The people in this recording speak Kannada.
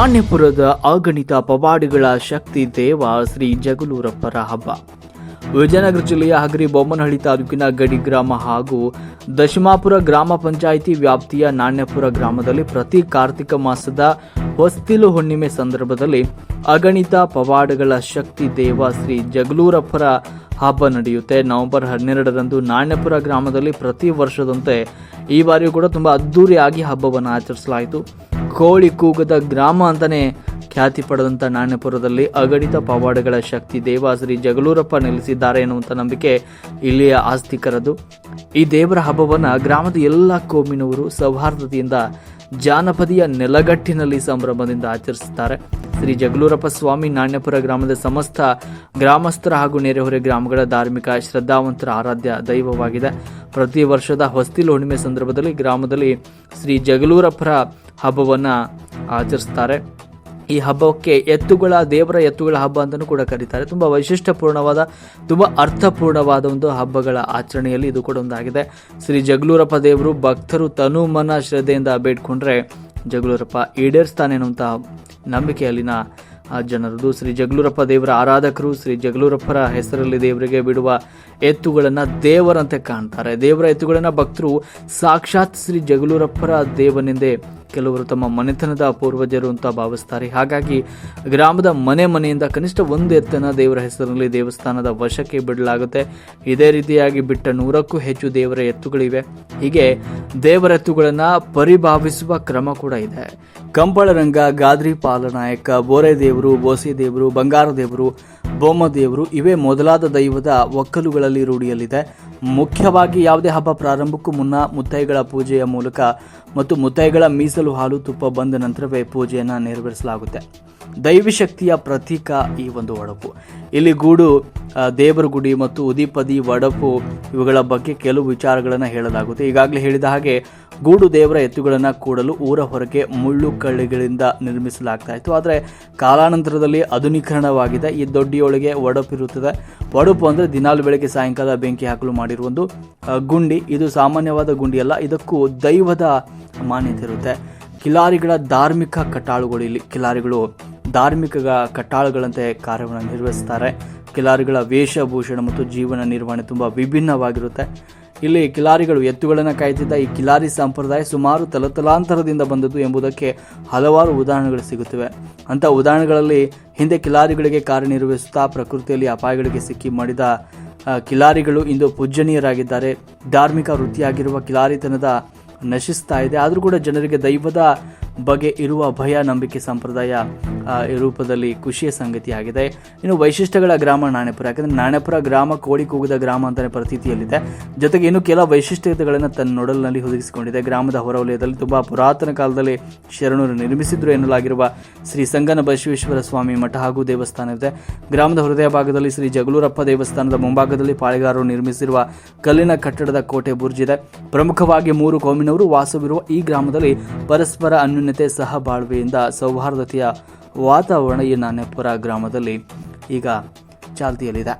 ನಾಣ್ಯಪುರದ ಅಗಣಿತ ಪವಾಡಿಗಳ ಶಕ್ತಿ ದೇವ ಶ್ರೀ ಜಗಲೂರಪ್ಪರ ಹಬ್ಬ ವಿಜಯನಗರ ಜಿಲ್ಲೆಯ ಹಗರಿ ಬೊಮ್ಮನಹಳ್ಳಿ ತಾಲೂಕಿನ ಗಡಿ ಗ್ರಾಮ ಹಾಗೂ ದಶಮಾಪುರ ಗ್ರಾಮ ಪಂಚಾಯಿತಿ ವ್ಯಾಪ್ತಿಯ ನಾಣ್ಯಪುರ ಗ್ರಾಮದಲ್ಲಿ ಪ್ರತಿ ಕಾರ್ತಿಕ ಮಾಸದ ಹೊಸ್ತಿಲು ಹುಣ್ಣಿಮೆ ಸಂದರ್ಭದಲ್ಲಿ ಅಗಣಿತ ಪವಾಡಗಳ ಶಕ್ತಿ ದೇವ ಶ್ರೀ ಜಗಲೂರಪ್ಪರ ಹಬ್ಬ ನಡೆಯುತ್ತೆ. ನವೆಂಬರ್ ಹನ್ನೆರಡರಂದು ನಾಣ್ಯಪುರ ಗ್ರಾಮದಲ್ಲಿ ಪ್ರತಿ ವರ್ಷದಂತೆ ಈ ಬಾರಿಯೂ ಕೂಡ ತುಂಬಾ ಅದ್ದೂರಿಯಾಗಿ ಹಬ್ಬವನ್ನು ಆಚರಿಸಲಾಯಿತು. ಕೋಳಿ ಕೂಗದ ಗ್ರಾಮ ಅಂತಾನೆ ಖ್ಯಾತಿ ಪಡೆದಂತ ನಾಣ್ಯಪುರದಲ್ಲಿ ಅಗಣಿತ ಪವಾಡಗಳ ಶಕ್ತಿ ದೇವ ಶ್ರೀ ಜಗಲೂರಪ್ಪ ನೆಲೆಸಿದ್ದಾರೆ ಎನ್ನುವಂಥ ನಂಬಿಕೆ ಇಲ್ಲಿಯ ಆಸ್ತಿಕರದು ಈ ದೇವರ ಹಬ್ಬವನ್ನು ಗ್ರಾಮದ ಎಲ್ಲ ಕೋಮಿನವರು ಸೌಹಾರ್ದತೆಯಿಂದ ಜಾನಪದಿಯ ನೆಲಗಟ್ಟಿನಲ್ಲಿ ಸಂಭ್ರಮದಿಂದ ಆಚರಿಸುತ್ತಾರೆ. ಶ್ರೀ ಜಗಲೂರಪ್ಪ ಸ್ವಾಮಿ ನಾಣ್ಯಪುರ ಗ್ರಾಮದ ಸಮಸ್ತ ಗ್ರಾಮಸ್ಥರ ಹಾಗೂ ನೆರೆಹೊರೆ ಗ್ರಾಮಗಳ ಧಾರ್ಮಿಕ ಶ್ರದ್ಧಾವಂತರ ಆರಾಧ್ಯ ದೈವವಾಗಿದೆ. ಪ್ರತಿ ವರ್ಷದ ಹೊಸ್ತಿಲು ಹುಣ್ಣಿಮೆ ಸಂದರ್ಭದಲ್ಲಿ ಗ್ರಾಮದಲ್ಲಿ ಶ್ರೀ ಜಗಲೂರಪ್ಪರ ಹಬ್ಬವನ್ನ ಆಚರಿಸ್ತಾರೆ. ಈ ಹಬ್ಬಕ್ಕೆ ಎತ್ತುಗಳ, ದೇವರ ಎತ್ತುಗಳ ಹಬ್ಬ ಅಂತಲೂ ಕೂಡ ಕರೀತಾರೆ. ತುಂಬ ವೈಶಿಷ್ಟ್ಯಪೂರ್ಣವಾದ, ತುಂಬ ಅರ್ಥಪೂರ್ಣವಾದ ಒಂದು ಹಬ್ಬಗಳ ಆಚರಣೆಯಲ್ಲಿ ಇದು ಕೂಡ ಒಂದಾಗಿದೆ. ಶ್ರೀ ಜಗಲೂರಪ್ಪ ದೇವರು ಭಕ್ತರು ತನು ಮನ ಶ್ರದ್ಧೆಯಿಂದ ಬೇಡ್ಕೊಂಡ್ರೆ ಜಗಲೂರಪ್ಪ ಈಡೇರಿಸ್ತಾನೆ ಅನ್ನುವಂಥ ನಂಬಿಕೆಯಲ್ಲಿನ ಜನರದು. ಶ್ರೀ ಜಗಲೂರಪ್ಪ ದೇವರ ಆರಾಧಕರು, ಶ್ರೀ ಜಗಲೂರಪ್ಪರ ಹೆಸರಲ್ಲಿ ದೇವರಿಗೆ ಬಿಡುವ ಎತ್ತುಗಳನ್ನು ದೇವರಂತೆ ಕಾಣ್ತಾರೆ. ದೇವರ ಎತ್ತುಗಳನ್ನು ಭಕ್ತರು ಸಾಕ್ಷಾತ್ ಶ್ರೀ ಜಗಲೂರಪ್ಪರ ದೇವನೆಂದೇ ಕೆಲವರು ತಮ್ಮ ಮನೆತನದ ಪೂರ್ವಜರು ಅಂತ ಭಾವಿಸ್ತಾರೆ. ಹಾಗಾಗಿ ಗ್ರಾಮದ ಮನೆ ಮನೆಯಿಂದ ಕನಿಷ್ಠ ಒಂದು ಎತ್ತನ ದೇವರ ಹೆಸರಿನಲ್ಲಿ ದೇವಸ್ಥಾನದ ವಶಕ್ಕೆ ಬಿಡಲಾಗುತ್ತೆ. ಇದೇ ರೀತಿಯಾಗಿ ಬಿಟ್ಟ ನೂರಕ್ಕೂ ಹೆಚ್ಚು ದೇವರ ಎತ್ತುಗಳಿವೆ. ಹೀಗೆ ದೇವರ ಎತ್ತುಗಳನ್ನು ಪರಿಭಾವಿಸುವ ಕ್ರಮ ಕೂಡ ಇದೆ. ಕಂಬಳರಂಗ, ಗಾದ್ರಿ ಪಾಲನಾಯಕ ಬೋರೆ ದೇವರು ಬೋಸೆ ದೇವರು ಬಂಗಾರ ದೇವರು ಬೊಮ್ಮ ದೇವರು ಇವೇ ಮೊದಲಾದ ದೈವದ ಒಕ್ಕಲುಗಳಲ್ಲಿ ರೂಢಿಯಲ್ಲಿದೆ. ಮುಖ್ಯವಾಗಿ ಯಾವುದೇ ಹಬ್ಬ ಪ್ರಾರಂಭಕ್ಕೂ ಮುನ್ನ ಮುತ್ತೈಗಳ ಪೂಜೆಯ ಮೂಲಕ ಮತ್ತು ಮುತ್ತೈಗಳ ಮೀಸಲು ಹಾಲು ತುಪ್ಪ ಬಂದ ನಂತರವೇ ಪೂಜೆಯನ್ನು ನೆರವೇರಿಸಲಾಗುತ್ತೆ. ದೈವಿ ಶಕ್ತಿಯ ಪ್ರತೀಕ ಈ ಒಂದು ಒಡಪು. ಇಲ್ಲಿ ಗೂಡು ದೇವರ ಗುಡಿ ಮತ್ತು ಉದಿಪದಿ ಒಡಪು ಇವುಗಳ ಬಗ್ಗೆ ಕೆಲವು ವಿಚಾರಗಳನ್ನು ಹೇಳಲಾಗುತ್ತೆ. ಈಗಾಗಲೇ ಹೇಳಿದ ಹಾಗೆ ಗೂಡು ದೇವರ ಎತ್ತುಗಳನ್ನು ಕೂಡಲು ಊರ ಹೊರಗೆ ಮುಳ್ಳು ಕಳ್ಳಿಗಳಿಂದ ನಿರ್ಮಿಸಲಾಗ್ತಾ ಇತ್ತು. ಆದರೆ ಕಾಲಾನಂತರದಲ್ಲಿ ಆಧುನೀಕರಣವಾಗಿದೆ. ಈ ದೊಡ್ಡಿಯೊಳಗೆ ಒಡಪು ಇರುತ್ತದೆ. ಒಡಪು ಅಂದರೆ ದಿನಾಲು ಬೆಳಗ್ಗೆ ಸಾಯಂಕಾಲ ಬೆಂಕಿ ಹಾಕಲು ಮಾಡಿರುವ ಒಂದು ಗುಂಡಿ. ಇದು ಸಾಮಾನ್ಯವಾದ ಗುಂಡಿಯಲ್ಲ. ಇದಕ್ಕೂ ದೈವದ ಮಾನ್ಯತೆ ಇರುತ್ತೆ. ಕಿಲಾರಿಗಳ ಧಾರ್ಮಿಕ ಕಟ್ಟಾಳುಗಳು ಇಲ್ಲಿ ಕಿಲಾರಿಗಳು ಧಾರ್ಮಿಕ ಕಟ್ಟಾಳುಗಳಂತೆ ಕಾರ್ಯವನ್ನು ನಿರ್ವಹಿಸ್ತಾರೆ. ಕಿಲಾರಿಗಳ ವೇಷಭೂಷಣ ಮತ್ತು ಜೀವನ ನಿರ್ವಹಣೆ ತುಂಬ ವಿಭಿನ್ನವಾಗಿರುತ್ತೆ. ಇಲ್ಲಿ ಕಿಲಾರಿಗಳು ಎತ್ತುಗಳನ್ನು ಕಾಯ್ತಿದ್ದ ಈ ಕಿಲಾರಿ ಸಂಪ್ರದಾಯ ಸುಮಾರು ತಲತಲಾಂತರದಿಂದ ಬಂದದ್ದು ಎಂಬುದಕ್ಕೆ ಹಲವಾರು ಉದಾಹರಣೆಗಳು ಸಿಗುತ್ತವೆ. ಅಂಥ ಉದಾಹರಣೆಗಳಲ್ಲಿ ಹಿಂದೆ ಕಿಲಾರಿಗಳಿಗೆ ಕಾರ್ಯನಿರ್ವಹಿಸುತ್ತಾ ಪ್ರಕೃತಿಯಲ್ಲಿ ಅಪಾಯಗಳಿಗೆ ಸಿಕ್ಕಿ ಮಾಡಿದ ಕಿಲಾರಿಗಳು ಇಂದು ಪೂಜನೀಯರಾಗಿದ್ದಾರೆ ಧಾರ್ಮಿಕ ವೃತ್ತಿಯಾಗಿರುವ ಕಿಲಾರಿತನದ ನಶಿಸ್ತಾ ಇದೆ. ಆದರೂ ಕೂಡ ಜನರಿಗೆ ದೈವದ ಬಗ್ಗೆ ಇರುವ ಭಯ, ನಂಬಿಕೆ ಸಂಪ್ರದಾಯ ರೂಪದಲ್ಲಿ ಖುಷಿಯ ಸಂಗತಿಯಾಗಿದೆ ಇನ್ನು ವೈಶಿಷ್ಟ್ಯಗಳ ಗ್ರಾಮ ನಾಣ್ಯಪುರ. ಯಾಕಂದ್ರೆ ನಾಣ್ಯಪುರ ಗ್ರಾಮ ಕೋಡಿ ಕೂಗಿದ ಗ್ರಾಮ ಅಂತಾನೆ ಪ್ರತೀತಿಯಲ್ಲಿದೆ ಜೊತೆಗೆ ಇನ್ನು ಕೆಲ ವೈಶಿಷ್ಟ್ಯತೆಗಳನ್ನು ತನ್ನ ನೊಡಲಿನಲ್ಲಿ ಹುದುಗಿಸಿಕೊಂಡಿದೆ. ಗ್ರಾಮದ ಹೊರವಲಯದಲ್ಲಿ ತುಂಬಾ ಪುರಾತನ ಕಾಲದಲ್ಲಿ ಶರಣರು ನಿರ್ಮಿಸಿದ್ರು ಎನ್ನಲಾಗಿರುವ ಶ್ರೀ ಸಂಗನ ಬಸವೇಶ್ವರ ಸ್ವಾಮಿ ಮಠ ಹಾಗೂ ದೇವಸ್ಥಾನ ಇದೆ ಗ್ರಾಮದ ಹೃದಯ ಭಾಗದಲ್ಲಿ ಶ್ರೀ ಜಗಳೂರಪ್ಪ ದೇವಸ್ಥಾನದ ಮುಂಭಾಗದಲ್ಲಿ ಪಾಳಿಗಾರರು ನಿರ್ಮಿಸಿರುವ ಕಲ್ಲಿನ ಕಟ್ಟಡದ ಕೋಟೆ ಬುರ್ಜಿದೆ ಪ್ರಮುಖವಾಗಿ ಮೂರು ಕೋಮಿನವರು ವಾಸವಿರುವ ಈ ಗ್ರಾಮದಲ್ಲಿ ಪರಸ್ಪರ ಅನ್ಯೋನ್ಯತೆ ಸಹಬಾಳ್ವೆಯಿಂದ ಸೌಹಾರ್ದತೆಯ ವಾತಾವರಣ ಈ ನಾನೆಪುರ ಗ್ರಾಮದಲ್ಲಿ ಈಗ ಚಾಲ್ತಿಯಲ್ಲಿದೆ.